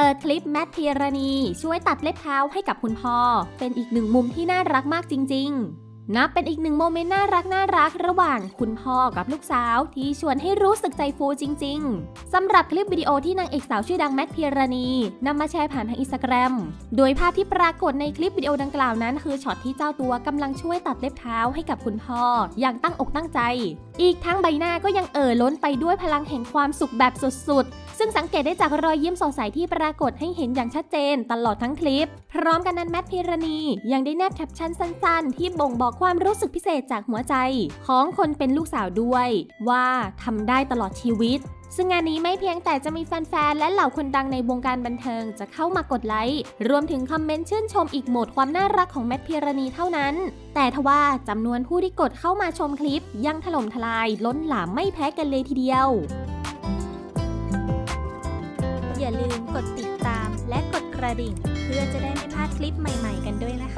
เปิดคลิปแมทพีรณี ช่วยตัดเล็บเท้าให้กับคุณพ่อ เป็นอีกหนึ่งมุมที่น่ารักมากจริง ๆ นับเป็นอีกหนึ่งโมเมนต์น่ารักน่ารักระหว่างคุณพ่อกับลูกสาวที่ชวนให้รู้สึกใจฟูจริง ๆสำหรับคลิปวิดีโอที่นางเอกสาวชื่อดังแมทพีรณีนำมาแชร์ผ่านทางอินสตาแกรมโดยภาพที่ปรากฏในคลิปวิดีโอดังกล่าวนั้น คือช็อตที่เจ้าตัวกำลังช่วยตัดเล็บเท้าให้กับคุณพ่ออย่างตั้งอกตั้งใจ อีกทั้งใบหน้าก็ยังเอ่อล้นไปด้วยพลังแห่งความสุขแบบสุดๆ ซึ่งสังเกตได้จากรอยยิ้มสดใสที่ปรากฏให้เห็นอย่างชัดเจนตลอดทั้งคลิป พร้อมกันนั้นแมทพิรณียังได้แนบแคปชั่นสั้นๆ ที่บ่งบอกความรู้สึกพิเศษจากหัวใจ ของคนเป็นลูกสาวด้วย ว่าทำได้ตลอดชีวิต ซึ่งงานนี้ไม่เพียงแต่จะมีแฟนๆ และเหล่าคนดังในวงการบันเทิงจะเข้ามากดไลค์ รวมถึงคอมเมนต์ชื่นชมอีกโหมดความน่ารักของแมทพีรณีเท่านั้น แต่ทว่าจำนวนผู้ที่กดเข้ามาชมคลิป ยังถล่มทลายล้นหลามไม่แพ้กันเลยทีเดียว อย่าลืมกดติดตามและกดกระดิ่ง เพื่อจะได้ไม่พลาดคลิปใหม่ ๆ กันด้วยนะคะขอบคุณค่ะ